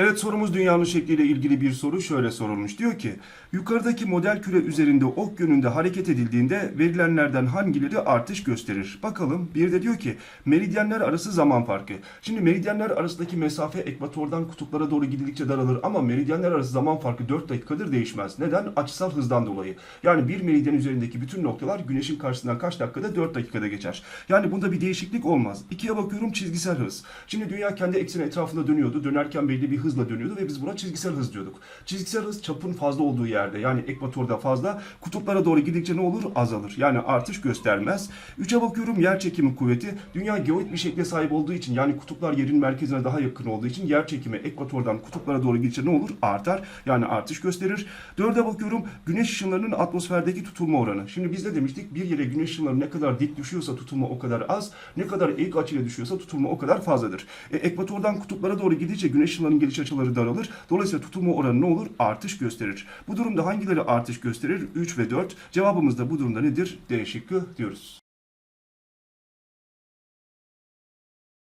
Evet sorumuz dünyanın şekliyle ilgili bir soru şöyle sorulmuş. Diyor ki yukarıdaki model küre üzerinde ok yönünde hareket edildiğinde verilenlerden hangileri artış gösterir? Bakalım bir de diyor ki meridyenler arası zaman farkı. Şimdi meridyenler arasındaki mesafe ekvatordan kutuplara doğru gidildikçe daralır ama meridyenler arası zaman farkı 4 dakikadır değişmez. Neden? Açısal hızdan dolayı. Yani bir meridyen üzerindeki bütün noktalar güneşin karşısından kaç dakikada? 4 dakikada geçer. Yani bunda bir değişiklik olmaz. İkiye bakıyorum çizgisel hız. Şimdi dünya kendi ekseni etrafında dönüyordu. Dönerken belli bir hızla dönüyordu ve biz buna çizgisel hız diyorduk. Çizgisel hız çapın fazla olduğu yerde yani ekvatorda fazla kutuplara doğru gidince ne olur? Azalır. Yani artış göstermez. Üçe bakıyorum yer çekimi kuvveti. Dünya geoid bir şekle sahip olduğu için yani kutuplar yerin merkezine daha yakın olduğu için yer çekimi ekvatordan kutuplara doğru gidince ne olur? Artar. Yani artış gösterir. Dörde bakıyorum güneş ışınlarının atmosferdeki tutulma oranı. Şimdi biz de demiştik bir yere güneş ışınları ne kadar dik düşüyorsa tutulma o kadar az. Ne kadar eğik açıyla düşüyorsa tutulma o kadar fazladır. E, ekvatordan kutuplara doğru gidince güneş ışınlarının geliş açıları daralır. Dolayısıyla tutulma oranı ne olur? Artış gösterir. Bu durumda hangileri artış gösterir? 3 ve 4. Cevabımız da bu durumda nedir? D şıkkı diyoruz.